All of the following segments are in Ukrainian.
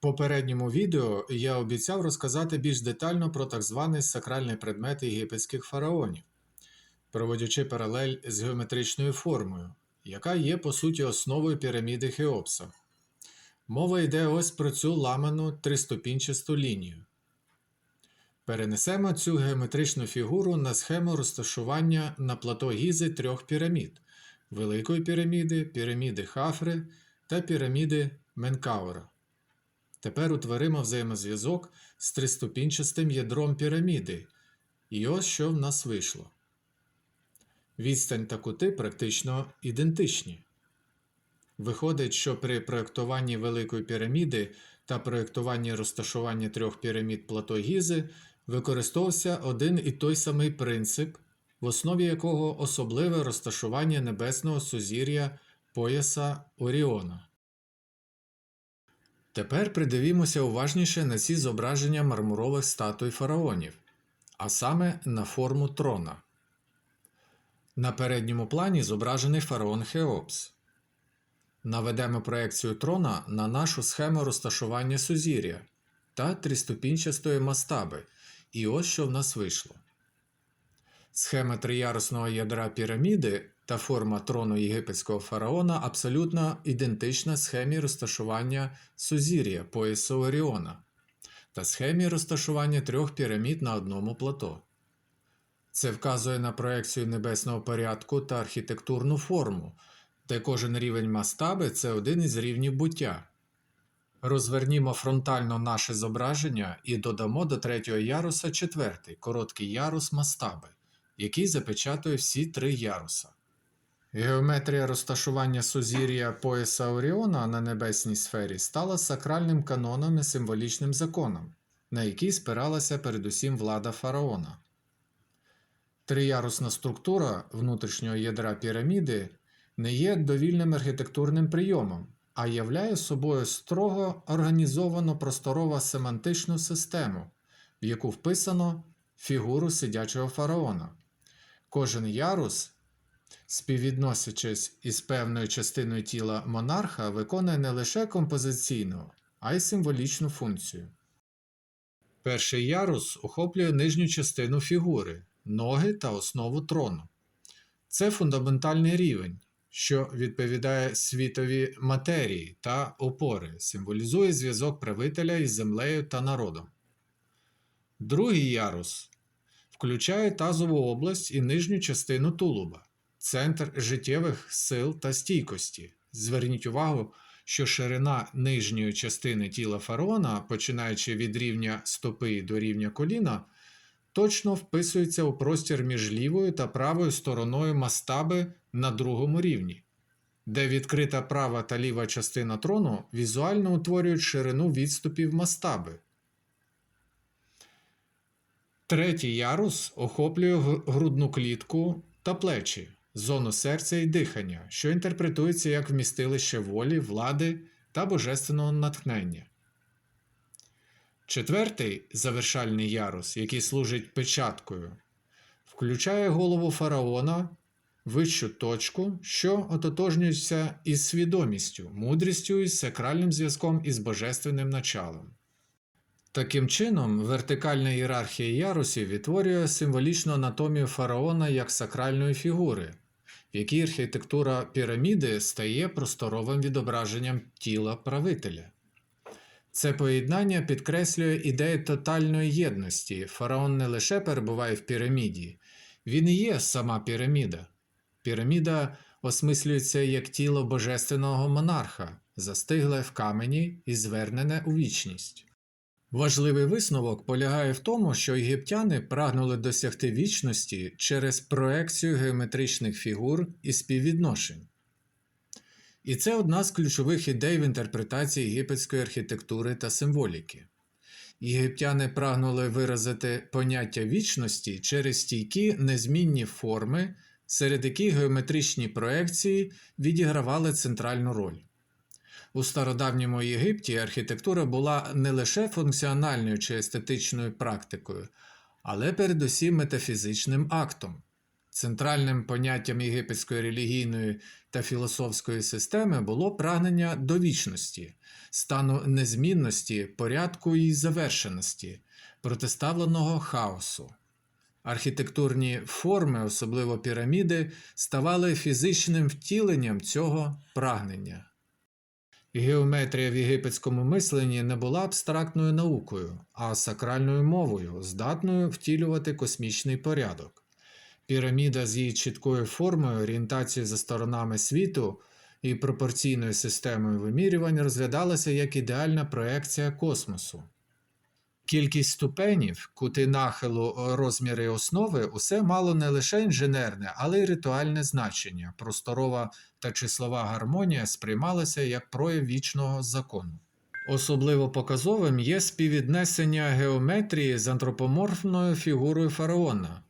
попередньому відео я обіцяв розказати більш детально про так званий сакральний предмет єгипетських фараонів, проводячи паралель з геометричною формою, яка є по суті основою піраміди Хеопса. Мова йде ось про цю ламану триступінчасту лінію. Перенесемо цю геометричну фігуру на схему розташування на плато Гізи трьох пірамід Великої піраміди, піраміди Хафри та піраміди Менкаура. Тепер утворимо взаємозв'язок з триступінчастим ядром піраміди. І ось що в нас вийшло. Відстань та кути практично ідентичні. Виходить, що при проєктуванні Великої піраміди та проєктуванні розташування трьох пірамід плато Гізи використовувався один і той самий принцип, в основі якого особливе розташування небесного сузір'я пояса Оріона. Тепер придивімося уважніше на ці зображення мармурових статуй фараонів, а саме на форму трона. На передньому плані зображений фараон Хеопс. Наведемо проекцію трона на нашу схему розташування сузір'я та тріступінчастої мастаби, і ось що в нас вийшло. Схема триярусного ядра піраміди та форма трону єгипетського фараона абсолютно ідентична схемі розташування сузір'я поясу Оріона та схемі розташування трьох пірамід на одному плато. Це вказує на проекцію небесного порядку та архітектурну форму, де кожен рівень мастаби це один із рівнів буття. Розвернімо фронтально наше зображення і додамо до третього яруса четвертий короткий ярус мастаби, який запечатує всі три яруса. Геометрія розташування сузір'я пояса Оріона на небесній сфері стала сакральним каноном і символічним законом, на який спиралася передусім влада фараона. Триярусна структура внутрішнього ядра піраміди не є довільним архітектурним прийомом, а являє собою строго організовану просторово семантичну систему, в яку вписано фігуру сидячого фараона. Кожен ярус, співвідносячись із певною частиною тіла монарха, виконує не лише композиційну, а й символічну функцію. Перший ярус охоплює нижню частину фігури, ноги та основу трону. Це фундаментальний рівень, що відповідає світові матерії та опори, символізує зв'язок правителя із землею та народом. Другий ярус включає тазову область і нижню частину тулуба, центр життєвих сил та стійкості. Зверніть увагу, що ширина нижньої частини тіла фараона, починаючи від рівня стопи до рівня коліна, точно вписується у простір між лівою та правою стороною мастаби на другому рівні, де відкрита права та ліва частина трону візуально утворюють ширину відступів мастаби. Третій ярус охоплює грудну клітку та плечі, зону серця і дихання, що інтерпретується як вмістилище волі, влади та божественного натхнення. Четвертий завершальний ярус, який служить печаткою, включає голову фараона, вищу точку, що ототожнюється із свідомістю, мудрістю і сакральним зв'язком із божественним началом. Таким чином, вертикальна ієрархія ярусів відтворює символічну анатомію фараона як сакральної фігури, в якій архітектура піраміди стає просторовим відображенням тіла правителя. Це поєднання підкреслює ідею тотальної єдності. Фараон не лише перебуває в піраміді, він і є сама піраміда. Піраміда осмислюється як тіло божественного монарха, застигле в камені і звернене у вічність. Важливий висновок полягає в тому, що єгиптяни прагнули досягти вічності через проекцію геометричних фігур і співвідношень. І це одна з ключових ідей в інтерпретації єгипетської архітектури та символіки. Єгиптяни прагнули виразити поняття вічності через стійкі незмінні форми, серед яких геометричні проекції відігравали центральну роль. У стародавньому Єгипті архітектура була не лише функціональною чи естетичною практикою, але передусім метафізичним актом. Центральним поняттям єгипетської релігійної та філософської системи було прагнення до вічності, стану незмінності, порядку і завершеності, протиставленого хаосу. Архітектурні форми, особливо піраміди, ставали фізичним втіленням цього прагнення. Геометрія в єгипетському мисленні не була абстрактною наукою, а сакральною мовою, здатною втілювати космічний порядок. Піраміда з її чіткою формою, орієнтацією за сторонами світу і пропорційною системою вимірювань розглядалася як ідеальна проекція космосу. Кількість ступенів, кути нахилу, розміри основи усе мало не лише інженерне, але й ритуальне значення. Просторова та числова гармонія сприймалася як прояв вічного закону. Особливо показовим є співвіднесення геометрії з антропоморфною фігурою фараона.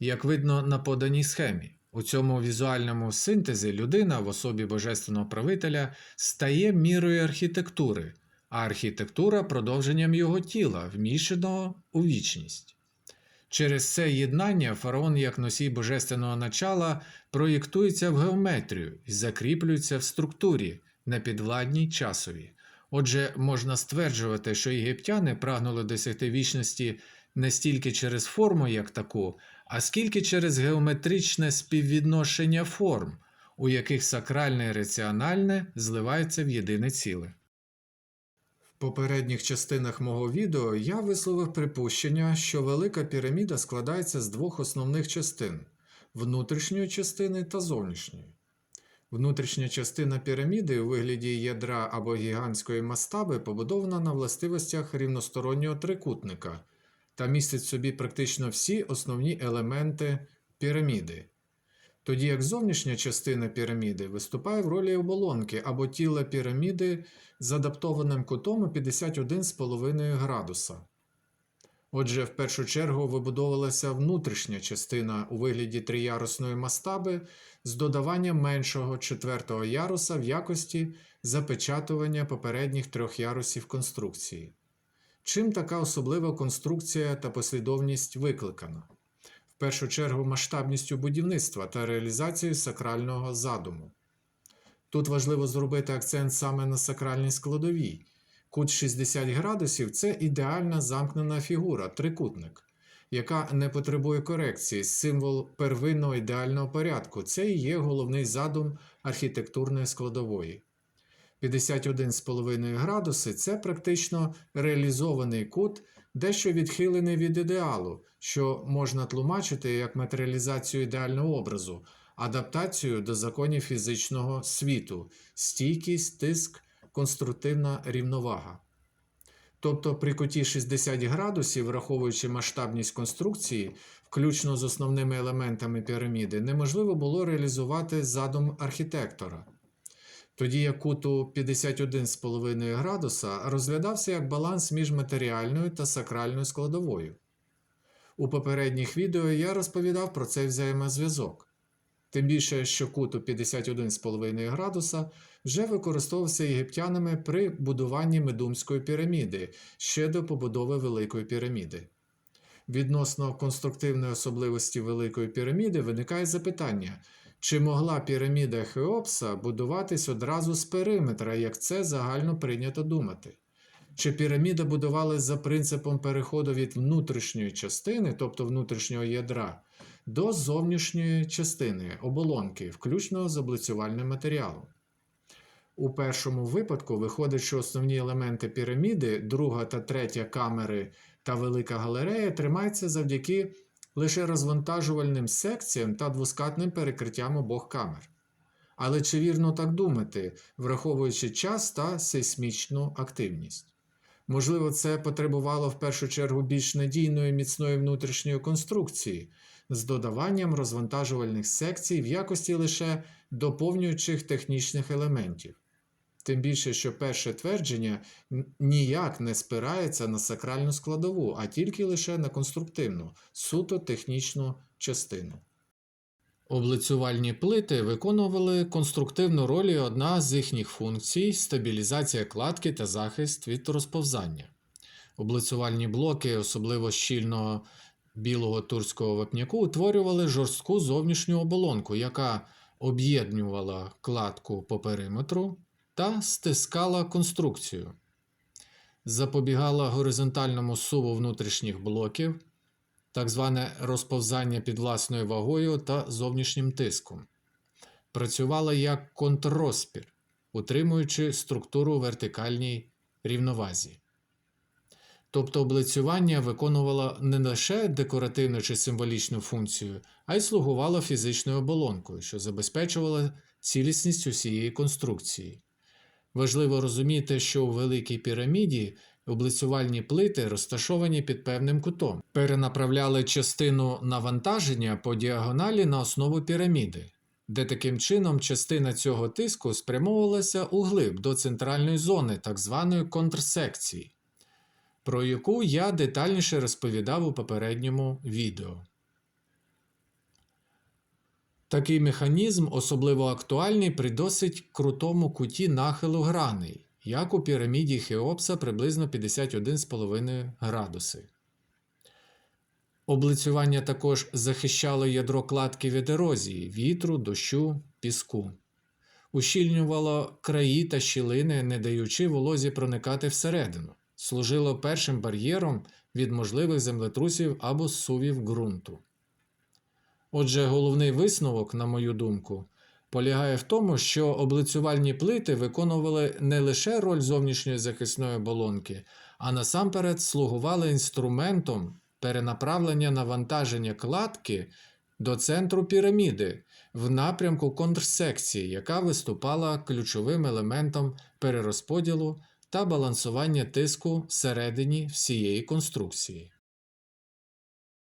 Як видно на поданій схемі, у цьому візуальному синтезі людина в особі божественного правителя стає мірою архітектури, а архітектура продовженням його тіла, вміщеного у вічність. Через це єднання фараон як носій божественного начала проєктується в геометрію і закріплюється в структурі, непідвладній часові. Отже, можна стверджувати, що єгиптяни прагнули досягти вічності не стільки через форму як таку, а скільки через геометричне співвідношення форм, у яких сакральне і раціональне зливаються в єдине ціле. Попередніх частинах мого відео я висловив припущення, що Велика піраміда складається з двох основних частин внутрішньої частини та зовнішньої. Внутрішня частина піраміди у вигляді ядра або гігантської мастаби побудована на властивостях рівностороннього трикутника та містить в собі практично всі основні елементи піраміди. Тоді як зовнішня частина піраміди виступає в ролі оболонки або тіла піраміди з адаптованим кутом у 51,5 градуса. Отже, в першу чергу вибудовувалася внутрішня частина у вигляді триярусної мастаби з додаванням меншого четвертого яруса в якості запечатування попередніх трьох ярусів конструкції. Чим така особлива конструкція та послідовність викликана? Першу чергу масштабністю будівництва та реалізацією сакрального задуму. Тут важливо зробити акцент саме на сакральній складовій. Кут 60 градусів це ідеальна замкнена фігура, трикутник, яка не потребує корекції, символ первинного ідеального порядку. Це і є головний задум архітектурної складової. 51,5 градуси це практично реалізований кут, дещо відхилений від ідеалу, що можна тлумачити як матеріалізацію ідеального образу, адаптацію до законів фізичного світу, стійкість, тиск, конструктивна рівновага. Тобто при куті 60 градусів, враховуючи масштабність конструкції, включно з основними елементами піраміди, неможливо було реалізувати задум архітектора. Тоді як куту 51,5 градуса розглядався як баланс між матеріальною та сакральною складовою. У попередніх відео я розповідав про цей взаємозв'язок. Тим більше, що куту 51,5 градуса вже використовувався єгиптянами при будуванні Медумської піраміди ще до побудови Великої піраміди. Відносно конструктивної особливості Великої піраміди виникає запитання, чи могла піраміда Хеопса будуватись одразу з периметра, як це загально прийнято думати? Чи піраміда будувалась за принципом переходу від внутрішньої частини, тобто внутрішнього ядра, до зовнішньої частини оболонки, включно з облицювальним матеріалом? У першому випадку виходить, що основні елементи піраміди, друга та третя камери та велика галерея тримаються завдяки лише розвантажувальним секціям та двоскатним перекриттям обох камер. Але чи вірно так думати, враховуючи час та сейсмічну активність? Можливо, це потребувало в першу чергу більш надійної міцної внутрішньої конструкції з додаванням розвантажувальних секцій в якості лише доповнюючих технічних елементів. Тим більше, що перше твердження ніяк не спирається на сакральну складову, а тільки лише на конструктивну, суто технічну частину. Облицювальні плити виконували конструктивну роль і одна з їхніх функцій стабілізація кладки та захист від розповзання. Облицювальні блоки особливо щільного білого турського вапняку утворювали жорстку зовнішню оболонку, яка об'єднувала кладку по периметру та стискала конструкцію, запобігала горизонтальному суву внутрішніх блоків, так зване розповзання під власною вагою та зовнішнім тиском. Працювала як контррозпір, утримуючи структуру вертикальній рівновазі. Тобто облицювання виконувало не лише декоративну чи символічну функцію, а й слугувало фізичною оболонкою, що забезпечувала цілісність усієї конструкції. Важливо розуміти, що у Великій піраміді облицювальні плити розташовані під певним кутом, перенаправляли частину навантаження по діагоналі на основу піраміди, де таким чином частина цього тиску спрямовувалася углиб до центральної зони так званої контрсекції про яку я детальніше розповідав у попередньому відео. Такий механізм особливо актуальний при досить крутому куті нахилу граней, як у піраміді Хеопса приблизно 51,5 градуси. Облицювання також захищало ядро кладки від ерозії, вітру, дощу, піску, ущільнювало краї та щілини, не даючи волозі проникати всередину служило першим бар'єром від можливих землетрусів або сувів ґрунту. Отже, головний висновок, на мою думку, полягає в тому, що облицювальні плити виконували не лише роль зовнішньої захисної оболонки, а насамперед слугували інструментом перенаправлення навантаження кладки до центру піраміди в напрямку контрсекції, яка виступала ключовим елементом перерозподілу та балансування тиску всередині всієї конструкції.